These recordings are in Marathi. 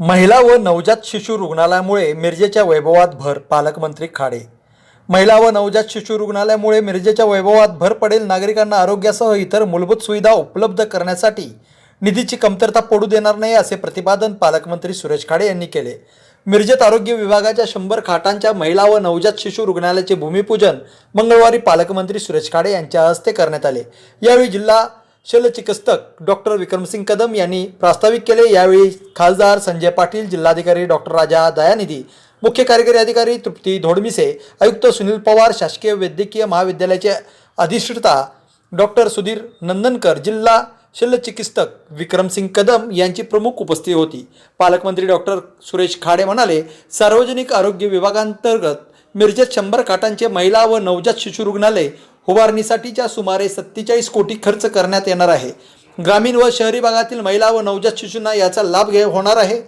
महिला व नवजात शिशु रुग्णालयामुळे मिरजेच्या वैभवात भर पालकमंत्री खाडे. महिला व नवजात शिशु रुग्णालयामुळे मिरजेच्या वैभवात भर पडेल नागरिकांना आरोग्यासह इतर मूलभूत सुविधा उपलब्ध करण्यासाठी निधीची कमतरता पडू देणार नाही असे प्रतिपादन पालकमंत्री सुरेश खाडे यांनी केले. मिरजेत आरोग्य विभागाच्या शंभर खाटांच्या महिला व नवजात शिशु रुग्णालयाचे भूमिपूजन मंगळवारी पालकमंत्री सुरेश खाडे यांच्या हस्ते करण्यात आले. यावेळी जिल्हा शल्यचिकित्सक डॉक्टर विक्रमसिंग कदम यांनी प्रास्ताविक केले. यावेळी खासदार संजय पाटील जिल्हाधिकारी डॉक्टर राजा दयानिधी मुख्य कार्यकारी अधिकारी तृप्ती धोडमिसे आयुक्त सुनील पवार शासकीय वैद्यकीय महाविद्यालयाचे अधिष्ठता डॉक्टर सुधीर नंदनकर जिल्हा शल्यचिकित्सक विक्रमसिंग कदम यांची प्रमुख उपस्थिती होती. पालकमंत्री डॉक्टर सुरेश खाडे म्हणाले सार्वजनिक आरोग्य विभागांतर्गत मिरजेत शंभर खाटांचे महिला व नवजात शिशु रुग्णालय उभारणीसाठीच्या सुमारे सत्तेचाळीस कोटी खर्च करण्यात येणार आहे. ग्रामीण व शहरी भागातील महिला व नवजात शिशूंना याचा लाभ घे होणार आहे.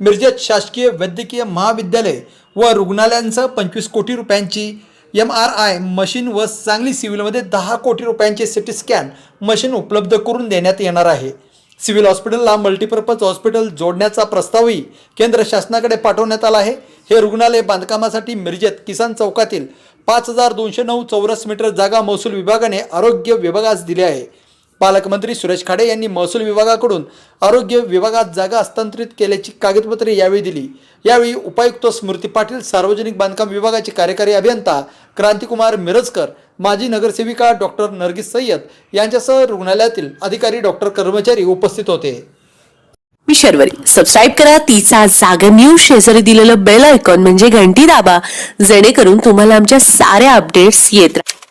मिरजेत शासकीय वैद्यकीय महाविद्यालय व रुग्णालयांसह पंचवीस कोटी रुपयांची एम आर आय मशीन व सांगली सिव्हिलमध्ये दहा कोटी रुपयांचे सिटी स्कॅन मशीन उपलब्ध करून देण्यात येणार आहे. सिव्हिल हॉस्पिटलला मल्टीपर्पज हॉस्पिटल जोडण्याचा प्रस्तावही केंद्र शासनाकडे पाठवण्यात आला आहे. हे रुग्णालय बांधकामासाठी मिरजेत किसान चौकातील पाच हजार दोनशे नऊ चौरस मीटर जागा महसूल विभागाने आरोग्य विभागास दिली आहे. पालकमंत्री सुरेश खाडे यांनी महसूल विभागाकडून आरोग्य विभागात जागा हस्तांतरित केल्याची कागदपत्रे यावेळी दिली. यावेळी उपायुक्त स्मृती पाटील सार्वजनिक बांधकाम विभागाचे कार्यकारी अभियंता क्रांतिकुमार मिरजकर माजी नगरसेविका डॉक्टर नरगिस सय्यद यांच्यासह रुग्णालयातील अधिकारी डॉक्टर कर्मचारी उपस्थित होते. मी शर्वरी. सबस्क्राईब करा. तिचा जागर न्यूज शेजारी दिलेलं बेल आयकॉन म्हणजे घंटी दाबा. जेणेकरून तुम्हाला आमच्या साऱ्या अपडेट्स येत राहतील